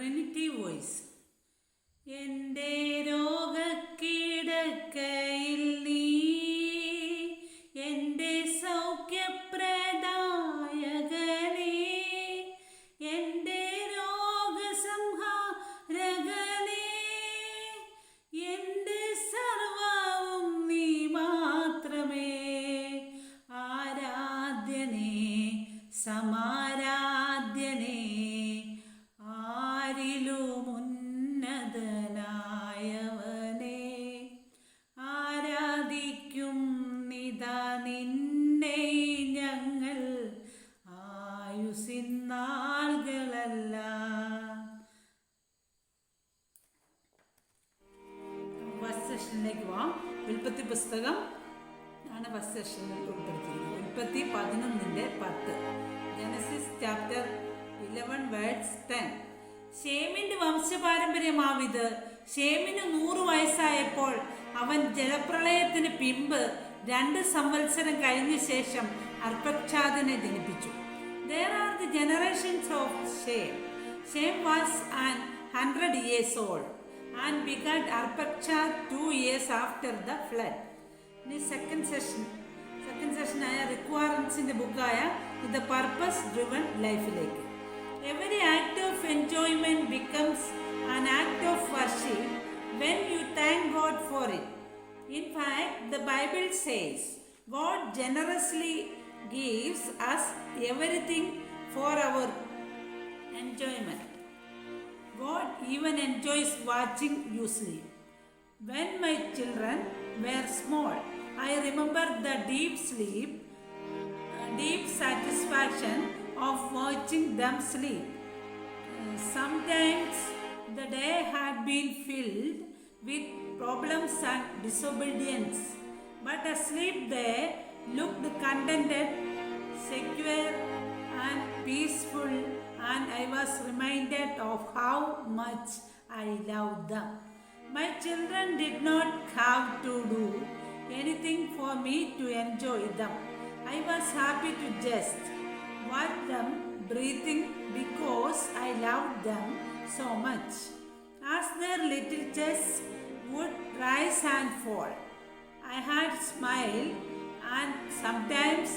Trinity voice എന്റെ നിന്നെ ഞങ്ങൾ ആയുസിന്നാളുകളല്ല സെഷനിലേക്ക് പോവാം. ഉൽപ്പത്തി പുസ്തകം ആണ് ഫസ്റ്റ് സെഷനിൽ ഉൾപ്പെടുത്തിയിരിക്കുന്നത്. ഉൽപ്പത്തി പതിനൊന്നിന്റെ പത്ത്. Genesis chapter eleven words ten ഷേമിന്റെ വംശപാരമ്പര്യമാവിത്. ഷേമിന് നൂറ് വയസ്സായപ്പോൾ അവൻ ജലപ്രളയത്തിന് പിമ്പ് രണ്ട് സംവത്സരം കഴിഞ്ഞ ശേഷം അർപ്പക്ഷാദിനെ ജനിപ്പിച്ചു. There are the generations of Shem Shem was an hundred years old and begat Arphaxad two years after the flood ഇനി സെക്കൻഡ് സെഷൻ സെക്കൻഡ് സെഷനായ റിക്വയർമെൻസിന്റെ ബുക്കായ ദ പർപ്പസ് ഡ്രിവൺ ലൈഫിലേക്ക് every act of enjoyment becomes an act of worship when you thank God for it In fact, the Bible says God generously gives us everything for our enjoyment. God even enjoys watching you sleep. When my children were small, I remember the deep sleep, deep satisfaction of watching them sleep. Sometimes problems and disobedience, but asleep they looked contented, secure, and peaceful, and I was reminded of how much I loved them. My children did not have to do anything for me to enjoy them. I was happy to just watch them breathing because I loved them so much. As their little chests would rise and fall, I had smile and sometimes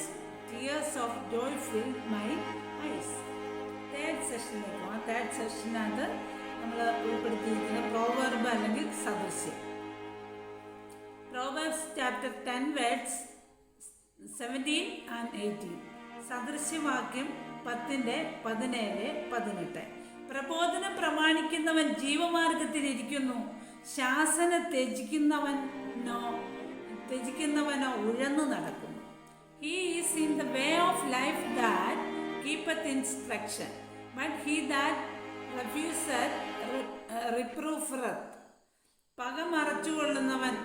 tears of joy filled my eyes. Third സെഷനിലേക്ക് ആ third സെഷനകത്ത് നമ്മൾ ഉൾപ്പെടുത്തിയിരിക്കുന്ന proverb അല്ലെങ്കിൽ സദൃശ്യം. Proverbs chapter ten words seventeen and eighteen സദൃശ്യവാക്യം പത്തിന്റെ പതിനേഴ് പതിനെട്ട്. പ്രബോധനം പ്രമാണിക്കുന്നവൻ ജീവമാർഗത്തിലിരിക്കുന്നു ശാസന ത്യജിക്കുന്നവൻ നോ ത്യജിക്കുന്നവനോ ഉഴന്നു നടക്കുന്നു. He is in the way of life that keepeth instruction but he that refuseth reproof പക മറച്ചു കൊള്ളുന്നവൻ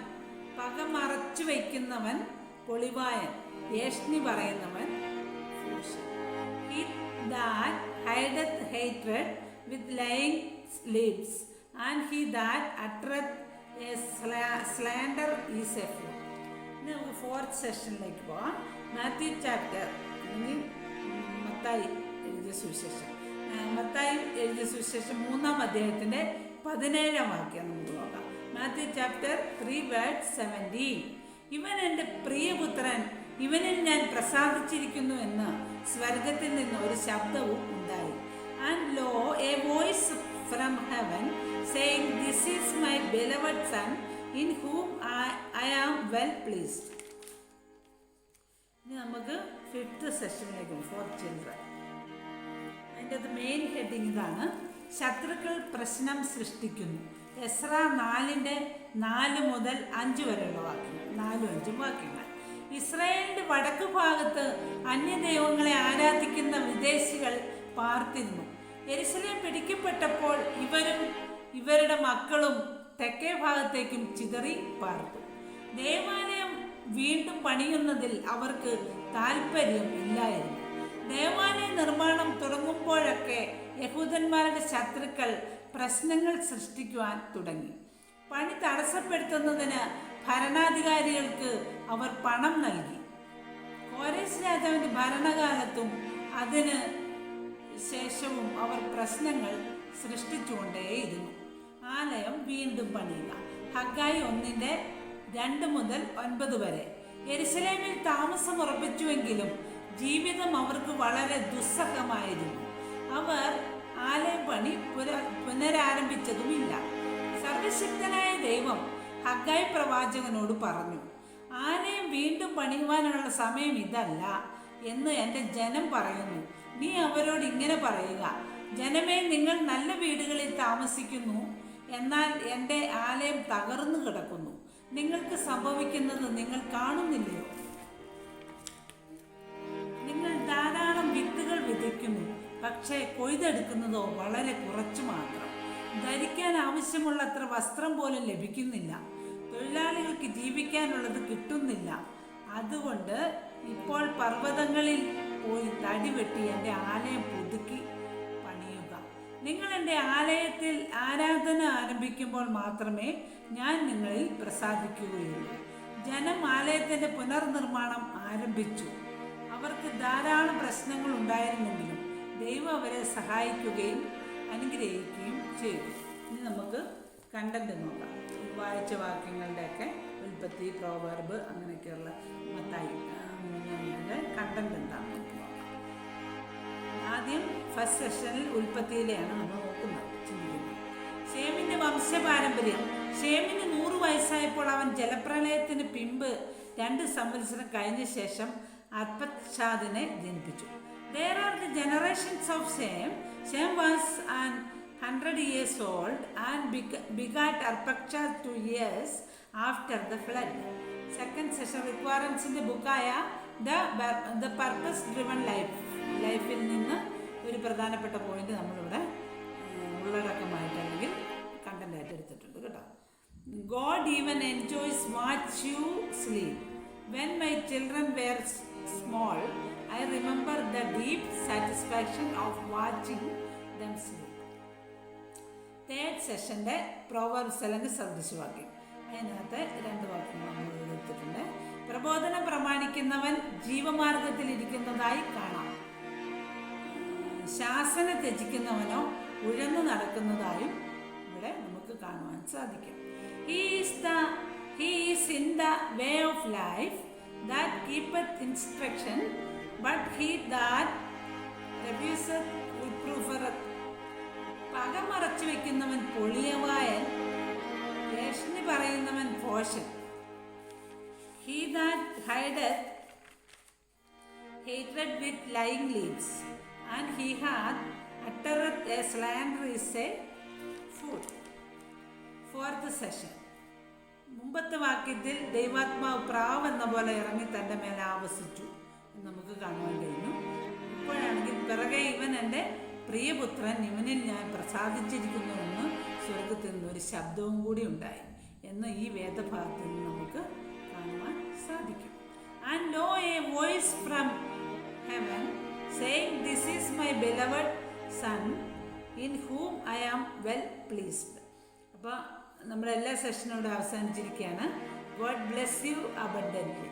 പക മറച്ചു വയ്ക്കുന്നവൻ പൊളിവായൻ ഏഷ്ണി പറയുന്നവൻ hideth that with lying with lying he that uttereth a slander is a fool. ഇനി നമുക്ക് ഫോർത്ത് സെഷനിലേക്ക് പോവാം. മാത്യു ചാപ്റ്റർ അല്ലെങ്കിൽ മത്തായി എഴുതിയ സുവിശേഷം. മത്തായി എഴുതിയ സുവിശേഷം മൂന്നാം അധ്യായത്തിന്റെ പതിനേഴാം വാക്യം നമുക്ക് നോക്കാം. Matthew chapter three word seventeen ഇവൻ എന്റെ പ്രിയപുത്രൻ ഇവനിൽ ഞാൻ പ്രസാദിച്ചിരിക്കുന്നു എന്ന് സ്വർഗത്തിൽ നിന്ന് ഒരു ശബ്ദവും ഉണ്ടായി. Saying is my beloved Son, in whom I, I am well pleased. ഇനി നമുക്ക് ഫിഫ്ത്ത് സെഷനിലേക്ക് ഫോർ ചിൽഡ്രൻ അതിന്റെ അത് മെയിൻ ഹെഡിങ് ഇതാണ്. ശത്രുക്കൾ പ്രശ്നം സൃഷ്ടിക്കുന്നു. എസ്ര നാലിന്റെ നാല് മുതൽ അഞ്ച് വരെയുള്ള വാക്യങ്ങൾ നാലും അഞ്ചും വാക്യങ്ങൾ. ഇസ്രായേലിന്റെ വടക്ക് ഭാഗത്ത് അന്യദൈവങ്ങളെ ആരാധിക്കുന്ന വിദേശികൾ പാർത്തിരുന്നു. എരിശിലേം പിടിക്കപ്പെട്ടപ്പോൾ ഇവരും ഇവരുടെ മക്കളും തെക്കേ ഭാഗത്തേക്കും ചിതറി പാർത്തു. ദേവാലയം വീണ്ടും പണിയുന്നതിൽ അവർക്ക് താല്പര്യം ഇല്ലായിരുന്നു. ദേവാലയ നിർമ്മാണം തുടങ്ങുമ്പോഴൊക്കെ യഹൂദന്മാരുടെ ശത്രുക്കൾ പ്രശ്നങ്ങൾ സൃഷ്ടിക്കുവാൻ തുടങ്ങി. പണി തടസ്സപ്പെടുത്തുന്നതിന് ഭരണാധികാരികൾക്ക് അവർ പണം നൽകി. കോരേസ് രാജാവിന്റെ ഭരണകാലത്തും അതിന് ശേഷവും അവർ പ്രശ്നങ്ങൾ സൃഷ്ടിച്ചുകൊണ്ടേയിരുന്നു. ആലയം വീണ്ടും പണിയുക. ഹഗായി ഒന്നിന്റെ രണ്ട് മുതൽ ഒൻപത് വരെ. എരുസലേമിൽ താമസം ഉറപ്പിച്ചുവെങ്കിലും ജീവിതം അവർക്ക് വളരെ ദുസ്സഹമായിരുന്നു. അവർ ആലയം പണി പുര പുനരാരംഭിച്ചതുമില്ല. സർവശക്തനായ ദൈവം ഹഗായി പ്രവാചകനോട് പറഞ്ഞു ആലയം വീണ്ടും പണിയുവാനുള്ള സമയം ഇതല്ല എന്ന് എന്റെ ജനം പറയുന്നു. നീ അവരോട് ഇങ്ങനെ പറയുക ജനമേ നിങ്ങൾ നല്ല വീടുകളിൽ താമസിക്കുന്നു എന്നാൽ എന്റെ ആലയം തകർന്നു കിടക്കുന്നു. നിങ്ങൾക്ക് സംഭവിക്കുന്നത് നിങ്ങൾ കാണുന്നില്ലയോ? നിങ്ങൾ ധാരാളം വിത്തുകൾ വിതയ്ക്കുന്നു. പക്ഷേ കൊയ്തെടുക്കുന്നതോ വളരെ കുറച്ചു മാത്രം. ധരിക്കാൻ ആവശ്യമുള്ളത്ര വസ്ത്രം പോലും ലഭിക്കുന്നില്ല. തൊഴിലാളികൾക്ക് ജീവിക്കാനുള്ളത് കിട്ടുന്നില്ല. അതുകൊണ്ട് ഇപ്പോൾ പർവതങ്ങളിൽ പോയി തടി വെട്ടി എന്റെ ആലയം പുതുക്കി. നിങ്ങൾ എന്റെ ആലയത്തിൽ ആരാധന ആരംഭിക്കുമ്പോൾ മാത്രമേ ഞാൻ നിങ്ങളിൽ പ്രസാദിക്കുകയുള്ളൂ. ജനം ആലയത്തിന്റെ പുനർനിർമ്മാണം ആരംഭിച്ചു. അവർക്ക് ധാരാളം പ്രശ്നങ്ങൾ ഉണ്ടായിരുന്നെങ്കിലും ദൈവം അവരെ സഹായിക്കുകയും അനുഗ്രഹിക്കുകയും ചെയ്തു. ഇനി നമുക്ക് കണ്ടന്റ് നോക്കാം. വായിച്ച വാക്യങ്ങളുടെയൊക്കെ ഉൽപ്പത്തി പ്രോവർബ് അങ്ങനെയൊക്കെയുള്ള മത്തായി കണ്ടന്റ് എന്താണ് ആദ്യം ഫസ്റ്റ് സെഷനിൽ ഉൽപ്പത്തിയിലെയാണ് നമ്മൾ നോക്കുന്നത് ചിന്തിക്കുന്നത്. വംശപാരമ്പര്യം. ഷേമിന് നൂറ് വയസ്സായപ്പോൾ അവൻ ജലപ്രളയത്തിന് പിമ്പ് രണ്ട് സംവത്സരം കഴിഞ്ഞ ശേഷം അർപ്പക്ഷാദിനെ ജനിപ്പിച്ചു. There are the generations of Shem Shem was and hundred years old and begat Arphaxad two years after the flood second session റിക്വയറൻസിന്റെ ബുക്കായ the the purpose driven life ലൈഫിൽ നിന്ന് ഒരു പ്രധാനപ്പെട്ട പോയിന്റ് നമ്മളിവിടെ ഉള്ളടക്കമായിട്ട് അല്ലെങ്കിൽ കണ്ടന്റായിട്ട് എടുത്തിട്ടുണ്ട് കേട്ടോ. God even enjoys watch you sleep when my children were small I remember the deep satisfaction of watching them sleep third സെഷന്റെ proverbs അല്ലെങ്കിൽ സദൃശവാക്യം അതിനകത്ത് രണ്ട് വാക്കുകൾ നമ്മൾ എടുത്തിട്ടുണ്ട്. പ്രബോധനം പ്രമാണിക്കുന്നവൻ ജീവമാർഗത്തിൽ ഇരിക്കുന്നതായി കാണാം. ശാസന ത്യജിക്കുന്നവനോ ഉഴന്നു നടക്കുന്നതായും ഇവിടെ നമുക്ക് കാണുവാൻ സാധിക്കും. He's the he's in the way of life that keepeth instruction but he that refuseth reproof പക മറച്ചു വെക്കുന്നവൻ പൊളിയവായൻ രേഷ്ണി പറയുന്നവൻ portion. He that hideth hated with lying lips, and he had uttered a slander is a fool. Fourth session മുമ്പത്തെ വാക്യത്തിൽ ദൈവാത്മാവ് പ്രാവ് എന്ന പോലെ ഇറങ്ങി തന്റെ മേലെ ആവസിച്ചു എന്ന് നമുക്ക് കാണുവാൻ കഴിഞ്ഞു ഇപ്പോഴാണെങ്കിൽ പിറകെ ഇവൻ എന്റെ പ്രിയപുത്രൻ ഇവനിൽ ഞാൻ പ്രസാദിച്ചിരിക്കുന്നുവെന്ന് സ്വർഗത്തിൽ നിന്ന് ഒരു ശബ്ദവും കൂടി ഉണ്ടായി എന്ന് ഈ വേദഭാഗത്തിൽ നിന്ന് നമുക്ക് കാണുവാൻ സാധിക്കും and no a voice from heaven saying, This is my beloved Son, in whom I am well pleased. അപ്പോൾ നമ്മുടെ എല്ലാ സെഷനോട് അവസാനിച്ചിരിക്കുകയാണ് ഗോഡ് ബ്ലെസ് യു അബൻഡന്റ്ലി